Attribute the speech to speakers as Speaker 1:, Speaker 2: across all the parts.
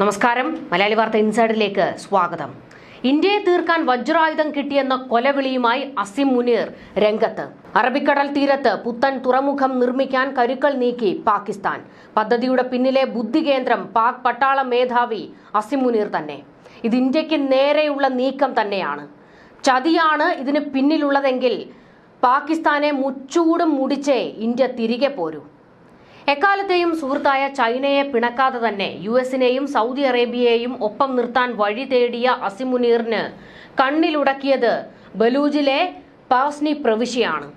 Speaker 1: നമസ്കാരം. മലയാളി വാർത്ത ഇൻസൈഡിലേക്ക് സ്വാഗതം. ഇന്ത്യയെ തീർക്കാൻ വജ്രായുധം കിട്ടിയെന്ന കൊലവിളിയുമായി അസിം മുനീർ രംഗത്ത്. അറബിക്കടൽ തീരത്ത് പുത്തൻ തുറമുഖം നിർമ്മിക്കാൻ കരുക്കൾ നീക്കി പാകിസ്ഥാൻ. പദ്ധതിയുടെ പിന്നിലെ ബുദ്ധി കേന്ദ്രം പാക് പട്ടാള മേധാവി അസിം മുനീർ തന്നെ. ഇത് ഇന്ത്യയ്ക്ക് നേരെയുള്ള നീക്കം തന്നെയാണ്. ചതിയാണ് ഇതിന് പിന്നിലുള്ളതെങ്കിൽ പാകിസ്ഥാനെ മുച്ചൂടും മുടിച്ചേ ഇന്ത്യ തിരികെ പോരൂ. എക്കാലത്തെയും സുഹൃത്തായ ചൈനയെ പിണക്കാതെ തന്നെ യു എസിനെയും സൗദി അറേബ്യയെയും ഒപ്പം നിർത്താൻ വഴി തേടിയ അസിമുനീറിന് കണ്ണിലുടക്കിയത് ബലൂജിലെ പാസ്നി പ്രവിശ്യയാണ്.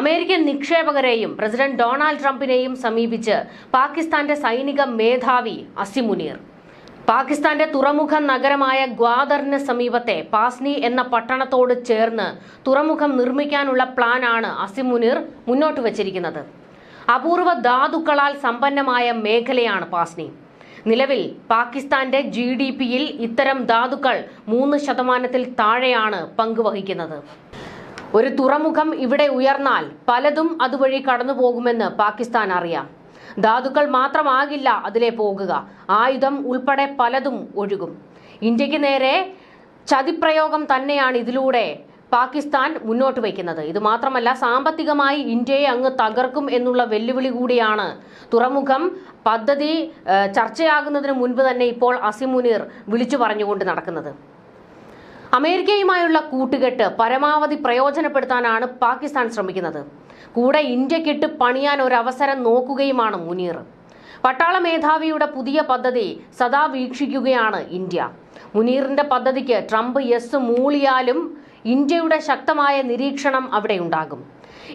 Speaker 1: അമേരിക്കൻ നിക്ഷേപകരെയും പ്രസിഡന്റ് ഡൊണാൾഡ് ട്രംപിനെയും സമീപിച്ച് പാകിസ്ഥാന്റെ സൈനിക മേധാവി അസിമുനീർ. പാകിസ്ഥാന്റെ തുറമുഖ നഗരമായ ഗ്വാദറിന് സമീപത്തെ പാസ്നി എന്ന പട്ടണത്തോട് ചേർന്ന് തുറമുഖം നിർമ്മിക്കാനുള്ള പ്ലാനാണ് അസിമുനീർ മുന്നോട്ട് വച്ചിരിക്കുന്നത്. അപൂർവ ധാതുക്കളാൽ സമ്പന്നമായ മേഖലയാണ് പാസ്നി. നിലവിൽ പാകിസ്ഥാന്റെ ജി ഡി പിയിൽ ഇത്തരം ധാതുക്കൾ മൂന്ന് ശതമാനത്തിൽ താഴെയാണ് പങ്കുവഹിക്കുന്നത്. ഒരു തുറമുഖം ഇവിടെ ഉയർന്നാൽ പലതും അതുവഴി കടന്നു പോകുമെന്ന് പാകിസ്ഥാൻ അറിയാം. ധാതുക്കൾ മാത്രമാകില്ല അതിലെ പോകുക. ആയുധം ഉൾപ്പെടെ പലതും ഒഴുകും. ഇന്ത്യയ്ക്ക് നേരെ ചതിപ്രയോഗം തന്നെയാണ് ഇതിലൂടെ പാകിസ്ഥാൻ മുന്നോട്ട് വയ്ക്കുന്നത്. ഇത് മാത്രമല്ല സാമ്പത്തികമായി ഇന്ത്യയെ അങ്ങ് തകർക്കും എന്നുള്ള വെല്ലുവിളി കൂടിയാണ്. തുറമുഖം പദ്ധതി ചർച്ചയാകുന്നതിന് മുൻപ് തന്നെ ഇപ്പോൾ അസിമുനീർ വിളിച്ചു പറഞ്ഞുകൊണ്ട് നടക്കുന്നത്. അമേരിക്കയുമായുള്ള കൂട്ടുകെട്ട് പരമാവധി പ്രയോജനപ്പെടുത്താനാണ് പാകിസ്ഥാൻ ശ്രമിക്കുന്നത്. കൂടെ ഇന്ത്യക്കിട്ട് പണിയാൻ ഒരു അവസരം നോക്കുകയുമാണ് മുനീർ. പട്ടാള മേധാവിയുടെ പുതിയ പദ്ധതി സദാ വീക്ഷിക്കുകയാണ് ഇന്ത്യ. മുനീറിന്റെ പദ്ധതിക്ക് ട്രംപ് യെസ് മൂളിയാലും ഇന്ത്യയുടെ ശക്തമായ നിരീക്ഷണം അവിടെ ഉണ്ടാകും.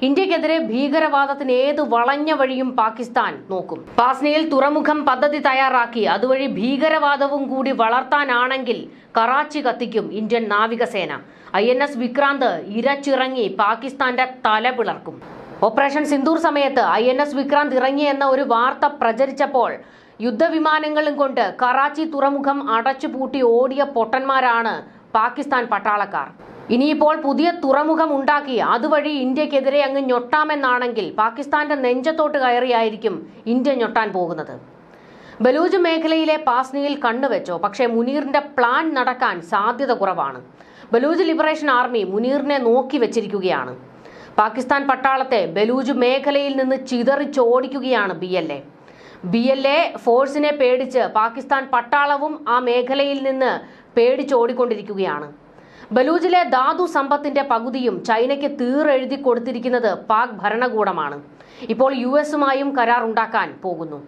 Speaker 1: ഇന്ത്യക്കെതിരെ ഭീകരവാദത്തിന് ഏത് വളഞ്ഞ വഴിയും പാകിസ്ഥാൻ നോക്കും. പാസ്നയിൽ തുറമുഖം പദ്ധതി തയ്യാറാക്കി. അതുവഴി ഭീകരവാദവും കൂടി വളർത്താനാണെങ്കിൽ കറാച്ചി കത്തിക്കും ഇന്ത്യൻ നാവികസേന. ഐ എൻ എസ് വിക്രാന്ത് ഇരച്ചിറങ്ങി പാകിസ്ഥാന്റെ തല പിളർക്കും. ഓപ്പറേഷൻ സിന്ദൂർ സമയത്ത് ഐ എൻ എസ് വിക്രാന്ത് ഇറങ്ങി എന്ന ഒരു വാർത്ത പ്രചരിച്ചപ്പോൾ യുദ്ധവിമാനങ്ങളും കൊണ്ട് കറാച്ചി തുറമുഖം അടച്ചുപൂട്ടി ഓടിയ പൊട്ടന്മാരാണ് പാകിസ്ഥാൻ പട്ടാളക്കാർ. ഇനിയിപ്പോൾ പുതിയ തുറമുഖം ഉണ്ടാക്കി അതുവഴി ഇന്ത്യക്കെതിരെ അങ്ങ് ഞൊട്ടാമെന്നാണെങ്കിൽ പാകിസ്ഥാന്റെ നെഞ്ചത്തോട്ട് കയറിയായിരിക്കും ഇന്ത്യ ഞൊട്ടാൻ പോകുന്നത്. ബലൂജ് മേഖലയിലെ പാസ്നിയിൽ കണ്ണുവെച്ചോ പക്ഷേ മുനീറിന്റെ പ്ലാൻ നടക്കാൻ സാധ്യത കുറവാണ്. ബലൂജ് ലിബറേഷൻ ആർമി മുനീറിനെ നോക്കി വെച്ചിരിക്കുകയാണ്. പാകിസ്ഥാൻ പട്ടാളത്തെ ബലൂജ് മേഖലയിൽ നിന്ന് ചിതറിച്ചോടിക്കുകയാണ് B L A. B L A ഫോഴ്സിനെ പേടിച്ച് പാകിസ്ഥാൻ പട്ടാളവും ആ മേഖലയിൽ നിന്ന് പേടിച്ചോടിക്കൊണ്ടിരിക്കുകയാണ്. ബലൂജിലെ ധാതു സമ്പത്തിന്റെ പകുതിയും ചൈനയ്ക്ക് തീറെഴുതി കൊടുത്തിരിക്കുന്നത് പാക് ഭരണകൂടമാണ്. ഇപ്പോൾ യു എസുമായും കരാർ ഉണ്ടാക്കാൻ പോകുന്നു.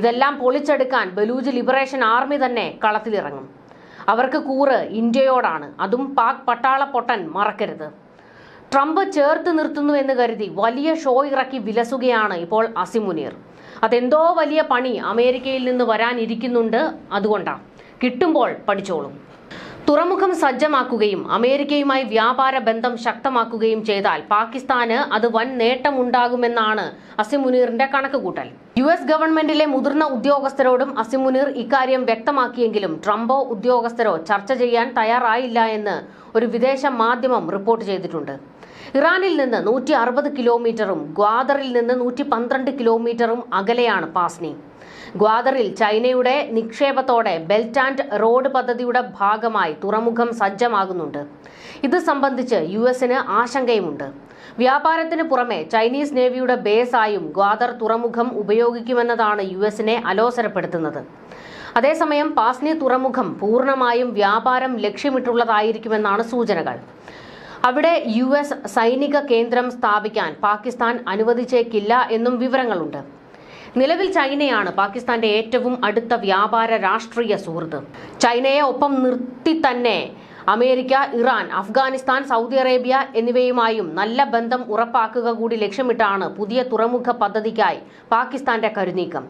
Speaker 1: ഇതെല്ലാം പൊളിച്ചെടുക്കാൻ ബലൂജ് ലിബറേഷൻ ആർമി തന്നെ കളത്തിലിറങ്ങും. അവർക്ക് കൂറ് ഇന്ത്യയോടാണ്. അതും പാക് പട്ടാള പൊട്ടൻ മറക്കരുത്. ട്രംപ് ചേർത്ത് നിർത്തുന്നു എന്ന് കരുതി വലിയ ഷോ ഇറക്കി വിലസുകയാണ് ഇപ്പോൾ അസിമുനീർ അതെന്തോ വലിയ പണി അമേരിക്കയിൽ നിന്ന് വരാനിരിക്കുന്നുണ്ട് അതുകൊണ്ടാണ് കിട്ടുമ്പോൾ പഠിച്ചോളും. തുറമുഖം സജ്ജമാക്കുകയും അമേരിക്കയുമായി വ്യാപാര ബന്ധം ശക്തമാക്കുകയും ചെയ്താൽ പാകിസ്ഥാന് അത് വൻ നേട്ടമുണ്ടാകുമെന്നാണ് അസിമുനീറിന്റെ കണക്കുകൂട്ടൽ. യു എസ് ഗവൺമെന്റിലെ മുതിർന്ന ഉദ്യോഗസ്ഥരോടും അസിമുനീർ ഇക്കാര്യം വ്യക്തമാക്കിയെങ്കിലും ട്രംപോ ഉദ്യോഗസ്ഥരോ ചർച്ച ചെയ്യാൻ തയ്യാറായില്ല എന്ന് ഒരു വിദേശ മാധ്യമം റിപ്പോർട്ട് ചെയ്തിട്ടുണ്ട്. ഇറാനിൽ നിന്ന് നൂറ്റി അറുപത് കിലോമീറ്ററും ഗ്വാദറിൽ നിന്ന് നൂറ്റി പന്ത്രണ്ട് കിലോമീറ്ററും അകലെയാണ് പാസ്നി. ഗ്വാദറിൽ ചൈനയുടെ നിക്ഷേപത്തോടെ ബെൽറ്റ് ആൻഡ് റോഡ് പദ്ധതിയുടെ ഭാഗമായി തുറമുഖം സജ്ജമാകുന്നുണ്ട്. ഇത് സംബന്ധിച്ച് യു എസിന് ആശങ്കയുമുണ്ട്. വ്യാപാരത്തിന് പുറമെ ചൈനീസ് നേവിയുടെ ബേസായും ഗ്വാദർ തുറമുഖം ഉപയോഗിക്കുമെന്നതാണ് യു എസിനെ അലോസരപ്പെടുത്തുന്നത്. അതേസമയം പാസ്നി തുറമുഖം പൂർണമായും വ്യാപാരം ലക്ഷ്യമിട്ടുള്ളതായിരിക്കുമെന്നാണ് സൂചനകൾ. അവിടെ യു എസ് സൈനിക കേന്ദ്രം സ്ഥാപിക്കാൻ പാകിസ്ഥാൻ അനുവദിച്ചേക്കില്ല എന്നും വിവരങ്ങളുണ്ട്. നിലവിൽ ചൈനയാണ് പാകിസ്ഥാന്റെ ഏറ്റവും അടുത്ത വ്യാപാര രാഷ്ട്രീയ സുഹൃത്ത്. ചൈനയെ ഒപ്പം നിർത്തി തന്നെ America Iran Afghanistan Saudi Arabia എന്നിവയുമായും നല്ല ബന്ധം ഉറപ്പാക്കുക കൂടി ലക്ഷ്യമിട്ടാണ് പുതിയ തുറമുഖ പദ്ധതിക്കായി പാകിസ്ഥാന്റെ കരുനീക്കം.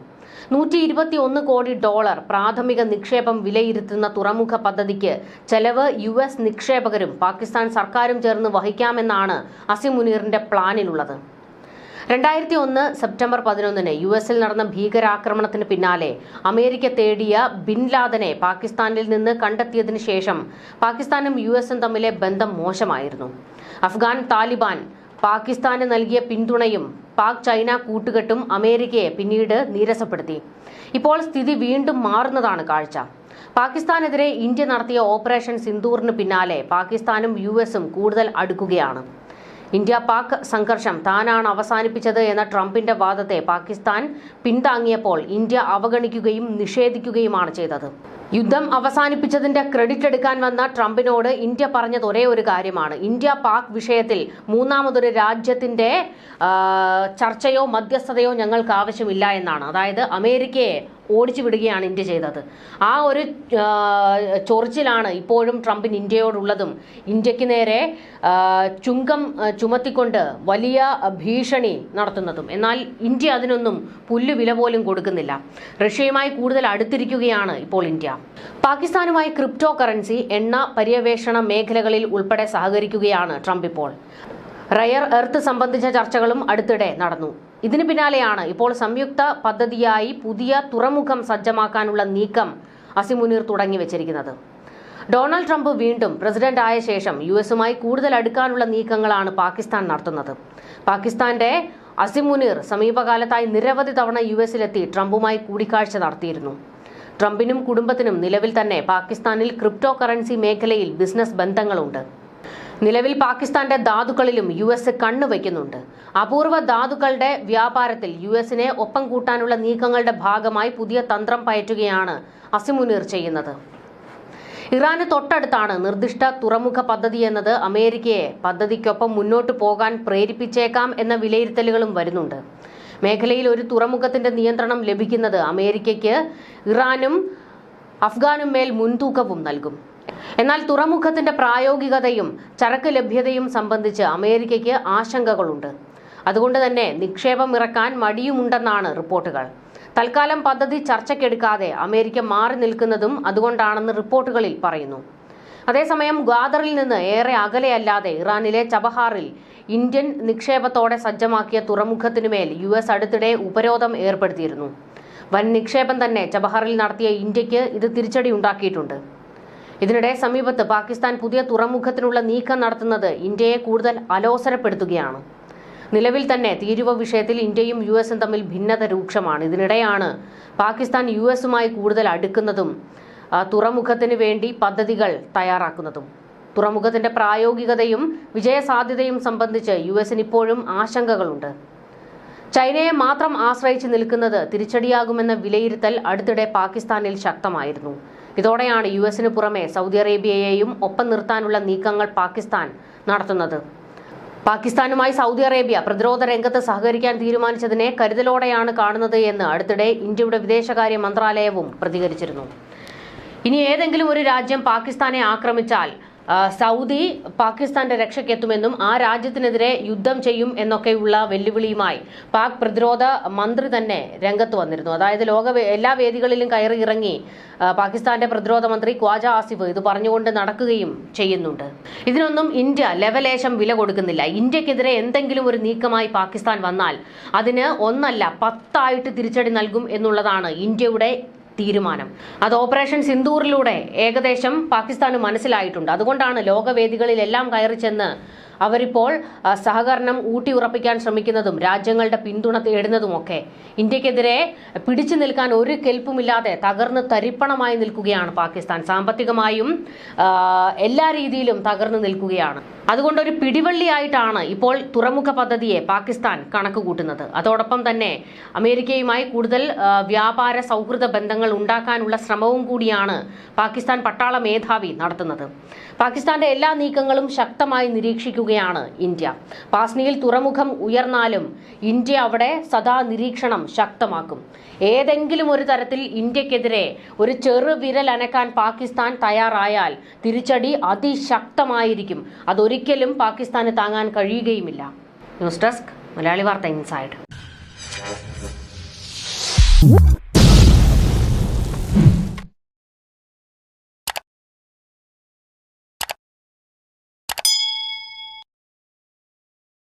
Speaker 1: നൂറ്റി ഇരുപത്തി ഒന്ന് കോടി ഡോളർ പ്രാഥമിക നിക്ഷേപം വിലയിരുത്തുന്ന തുറമുഖ പദ്ധതിക്ക് ചെലവ് യു എസ് നിക്ഷേപകരും പാകിസ്ഥാൻ സർക്കാരും ചേർന്ന് വഹിക്കാമെന്നാണ് അസിമുനീറിന്റെ പ്ലാനിലുള്ളത്. രണ്ടായിരത്തി ഒന്ന് സെപ്റ്റംബർ പതിനൊന്നിന് യു എസിൽ നടന്ന ഭീകരാക്രമണത്തിന് പിന്നാലെ അമേരിക്ക തേടിയ ബിൻ ലാദനെ പാകിസ്ഥാനിൽ നിന്ന് കണ്ടെത്തിയതിനു ശേഷം പാകിസ്ഥാനും യു എസും തമ്മിലെ ബന്ധം മോശമായിരുന്നു. അഫ്ഗാൻ താലിബാൻ പാകിസ്ഥാന് നൽകിയ പിന്തുണയും പാക് ചൈന കൂട്ടുകെട്ടും അമേരിക്കയെ പിന്നീട് നീരസപ്പെടുത്തി. ഇപ്പോൾ സ്ഥിതി വീണ്ടും മാറുന്നതാണ് കാഴ്ച. പാകിസ്ഥാനെതിരെ ഇന്ത്യ നടത്തിയ ഓപ്പറേഷൻ സിന്ദൂറിന് പിന്നാലെ പാകിസ്ഥാനും യു എസും കൂടുതൽ അടുക്കുകയാണ്. ഇന്ത്യ പാക് സംഘർഷം താനാണ് അവസാനിപ്പിച്ചത് എന്ന ട്രംപിന്റെ വാദത്തെ പാകിസ്ഥാൻ പിന്താങ്ങിയപ്പോൾ ഇന്ത്യ അവഗണിക്കുകയും നിഷേധിക്കുകയുമാണ് ചെയ്തത്. യുദ്ധം അവസാനിപ്പിച്ചതിന്റെ ക്രെഡിറ്റ് എടുക്കാൻ വന്ന ട്രംപിനോട് ഇന്ത്യ പറഞ്ഞത് ഒരേ ഒരു കാര്യമാണ്. ഇന്ത്യ പാക് വിഷയത്തിൽ മൂന്നാമതൊരു രാജ്യത്തിന്റെ ചർച്ചയോ മധ്യസ്ഥതയോ ഞങ്ങൾക്ക് ആവശ്യമില്ല എന്നാണ്. അതായത് അമേരിക്കയെ ഓടിച്ചു വിടുകയാണ് ഇന്ത്യ ചെയ്തത്. ആ ഒരു ചൊറിച്ചിലാണ് ഇപ്പോഴും ട്രംപിന് ഇന്ത്യയോടുള്ളതും. ഇന്ത്യയ്ക്ക് നേരെ ചുങ്കം ചുമത്തിക്കൊണ്ട് വലിയ ഭീഷണി നടത്തുന്നതും. എന്നാൽ ഇന്ത്യ അതിനൊന്നും പുല്ലുവില പോലും കൊടുക്കുന്നില്ല. റഷ്യയുമായി കൂടുതൽ അടുത്തിരിക്കുകയാണ് ഇപ്പോൾ ഇന്ത്യ. പാകിസ്ഥാനുമായി ക്രിപ്റ്റോ കറൻസി എണ്ണ പര്യവേഷണ മേഖലകളിൽ ഉൾപ്പെടെ സഹകരിക്കുകയാണ് ട്രംപ് ഇപ്പോൾ. റയർ എർത്ത് സംബന്ധിച്ച ചർച്ചകളും അടുത്തിടെ നടന്നു. ഇതിന് പിന്നാലെയാണ് ഇപ്പോൾ സംയുക്ത പദ്ധതിയായി പുതിയ തുറമുഖം സജ്ജമാക്കാനുള്ള നീക്കം അസിമുനീർ തുടങ്ങി വെച്ചിരിക്കുന്നത്. ഡൊണാൾഡ് ട്രംപ് വീണ്ടും പ്രസിഡന്റ് ആയ ശേഷം യു എസുമായി കൂടുതൽ അടുക്കാനുള്ള നീക്കങ്ങളാണ് പാകിസ്ഥാൻ നടത്തുന്നത്. പാകിസ്ഥാന്റെ അസിമുനീർ സമീപകാലത്തായി നിരവധി തവണ യു എസിലെത്തി ട്രംപുമായി കൂടിക്കാഴ്ച നടത്തിയിരുന്നു. ട്രംപിനും കുടുംബത്തിനും നിലവിൽ തന്നെ പാകിസ്ഥാനിൽ ക്രിപ്റ്റോ കറൻസി മേഖലയിൽ ബിസിനസ് ബന്ധങ്ങളുണ്ട്. നിലവിൽ പാകിസ്ഥാന്റെ ധാതുക്കളിലും യു എസ് കണ്ണുവയ്ക്കുന്നുണ്ട് അപൂർവ ധാതുക്കളുടെ വ്യാപാരത്തിൽ യു എസിനെ ഒപ്പം കൂട്ടാനുള്ള നീക്കങ്ങളുടെ ഭാഗമായി പുതിയ തന്ത്രം പയറ്റുകയാണ് അസിമുനീർ ചെയ്യുന്നത്. ഇറാന് തൊട്ടടുത്താണ് നിർദ്ദിഷ്ട തുറമുഖ പദ്ധതി എന്നത് അമേരിക്കയെ പദ്ധതിക്കൊപ്പം മുന്നോട്ട് പോകാൻ പ്രേരിപ്പിച്ചേക്കാം എന്ന വിലയിരുത്തലുകളും വരുന്നുണ്ട്. മേഖലയിൽ ഒരു തുറമുഖത്തിന്റെ നിയന്ത്രണം ലഭിക്കുന്നത് അമേരിക്കയ്ക്ക് ഇറാനും അഫ്ഗാനും മേൽ മുൻതൂക്കവും നൽകും. എന്നാൽ തുറമുഖത്തിന്റെ പ്രായോഗികതയും ചരക്ക് ലഭ്യതയും സംബന്ധിച്ച് അമേരിക്കയ്ക്ക് ആശങ്കകളുണ്ട്. അതുകൊണ്ട് തന്നെ നിക്ഷേപം ഇറക്കാൻ മടിയുമുണ്ടെന്നാണ് റിപ്പോർട്ടുകൾ. തൽക്കാലം പദ്ധതി ചർച്ചയ്ക്കെടുക്കാതെ അമേരിക്ക മാറി നിൽക്കുന്നതും അതുകൊണ്ടാണെന്ന് റിപ്പോർട്ടുകളിൽ പറയുന്നു. അതേസമയം ഗ്വാദറിൽ നിന്ന് ഏറെ അകലെയല്ലാതെ ഇറാനിലെ ചബഹാറിൽ ഇന്ത്യൻ നിക്ഷേപത്തോടെ സജ്ജമാക്കിയ തുറമുഖത്തിനുമേൽ യു എസ് അടുത്തിടെ ഉപരോധം ഏർപ്പെടുത്തിയിരുന്നു. വൻ നിക്ഷേപം തന്നെ ചബഹാറിൽ നടത്തിയ ഇന്ത്യയ്ക്ക് ഇത് തിരിച്ചടി ഉണ്ടാക്കിയിട്ടുണ്ട്. ഇതിനിടെ സമീപത്ത് പാകിസ്ഥാൻ പുതിയ തുറമുഖത്തിനുള്ള നീക്കം നടത്തുന്നത് ഇന്ത്യയെ കൂടുതൽ അലോസരപ്പെടുത്തുകയാണ്. നിലവിൽ തന്നെ തീരുവ വിഷയത്തിൽ ഇന്ത്യയും യു എസും തമ്മിൽ ഭിന്നത രൂക്ഷമാണ്. ഇതിനിടെയാണ് പാകിസ്ഥാൻ യു എസുമായി കൂടുതൽ അടുക്കുന്നതും തുറമുഖത്തിന് വേണ്ടി പദ്ധതികൾ തയ്യാറാക്കുന്നതും. തുറമുഖത്തിന്റെ പ്രായോഗികതയും വിജയസാധ്യതയും സംബന്ധിച്ച് യു എസിന് ഇപ്പോഴും ആശങ്കകളുണ്ട്. ചൈനയെ മാത്രം ആശ്രയിച്ച് നിൽക്കുന്നത് തിരിച്ചടിയാകുമെന്ന വിലയിരുത്തൽ അടുത്തിടെ പാകിസ്ഥാനിൽ ശക്തമായിരുന്നു. ഇതോടെയാണ് യു എസിന് പുറമെ സൗദി അറേബ്യയെയും ഒപ്പം നിർത്താനുള്ള നീക്കങ്ങൾ പാകിസ്ഥാൻ നടത്തുന്നത്. പാകിസ്ഥാനുമായി സൗദി അറേബ്യ പ്രതിരോധ രംഗത്ത് സഹകരിക്കാൻ തീരുമാനിച്ചതിനെ കരുതലോടെയാണ് കാണുന്നത് എന്ന് അടുത്തിടെ ഇന്ത്യയുടെ വിദേശകാര്യ മന്ത്രാലയവും പ്രതികരിച്ചിരുന്നു. ഇനി ഏതെങ്കിലും ഒരു രാജ്യം പാകിസ്ഥാനെ ആക്രമിച്ചാൽ സൗദി പാകിസ്ഥാന്റെ രക്ഷയ്ക്കെത്തുമെന്നും ആ രാജ്യത്തിനെതിരെ യുദ്ധം ചെയ്യും എന്നൊക്കെയുള്ള വെല്ലുവിളിയുമായി പാക് പ്രതിരോധ മന്ത്രി തന്നെ രംഗത്ത് വന്നിരുന്നു. അതായത് ലോക എല്ലാ വേദികളിലും കയറി ഇറങ്ങി പാകിസ്ഥാന്റെ പ്രതിരോധ മന്ത്രി ഖ്വാജ ആസിഫ് ഇത് പറഞ്ഞുകൊണ്ട് നടക്കുകയും ചെയ്യുന്നുണ്ട്. ഇതിനൊന്നും ഇന്ത്യ ലെവലേശം വില കൊടുക്കുന്നില്ല. ഇന്ത്യക്കെതിരെ എന്തെങ്കിലും ഒരു നീക്കമായി പാകിസ്ഥാൻ വന്നാൽ അതിന് ഒന്നല്ല പത്തായിട്ട് തിരിച്ചടി നൽകും എന്നുള്ളതാണ് ഇന്ത്യയുടെ തീരുമാനം. അത് ഓപ്പറേഷൻ സിന്ദൂറിലൂടെ ഏകദേശം പാകിസ്ഥാന് മനസ്സിലായിട്ടുണ്ട്. അതുകൊണ്ടാണ് ലോകവേദികളിലെല്ലാം കയറി ചെന്ന് അവരിപ്പോൾ സഹകരണം ഊട്ടിയുറപ്പിക്കാൻ ശ്രമിക്കുന്നതും രാജ്യങ്ങളുടെ പിന്തുണ തേടുന്നതുമൊക്കെ ഇന്ത്യക്കെതിരെ പിടിച്ചു നിൽക്കാൻ ഒരു കെൽപ്പുമില്ലാതെ തകർന്ന് തരിപ്പണമായി നിൽക്കുകയാണ് പാകിസ്ഥാൻ. സാമ്പത്തികമായും എല്ലാ രീതിയിലും തകർന്നു നിൽക്കുകയാണ്. അതുകൊണ്ട് ഒരു പിടിവള്ളിയായിട്ടാണ് ഇപ്പോൾ തുറമുഖ പദ്ധതിയെ പാകിസ്ഥാൻ കണക്ക് കൂട്ടുന്നത് അതോടൊപ്പം തന്നെ അമേരിക്കയുമായി കൂടുതൽ വ്യാപാര സൗഹൃദ ബന്ധങ്ങൾ ഉണ്ടാക്കാനുള്ള ശ്രമവും കൂടിയാണ് പാകിസ്ഥാൻ പട്ടാള മേധാവി നടത്തുന്നത്. പാകിസ്ഥാന്റെ എല്ലാ നീക്കങ്ങളും ശക്തമായി നിരീക്ഷിക്കുകയാണ് ഇന്ത്യ. പാസ്നിയിൽ തുറമുഖം ഉയർന്നാലും ഇന്ത്യ അവിടെ സദാ നിരീക്ഷണം ശക്തമാക്കും. ഏതെങ്കിലും ഒരു തരത്തിൽ ഇന്ത്യക്കെതിരെ ഒരു ചെറുവിരൽ അനക്കാൻ പാകിസ്ഥാൻ തയ്യാറായാൽ തിരിച്ചടി അതിശക്തമായിരിക്കും. അതൊരിക്കലും പാകിസ്ഥാന് താങ്ങാൻ കഴിയുകയുമില്ല. ന്യൂസ് ഡെസ്ക് മലയാളി വാർത്ത ഇൻസൈഡ്.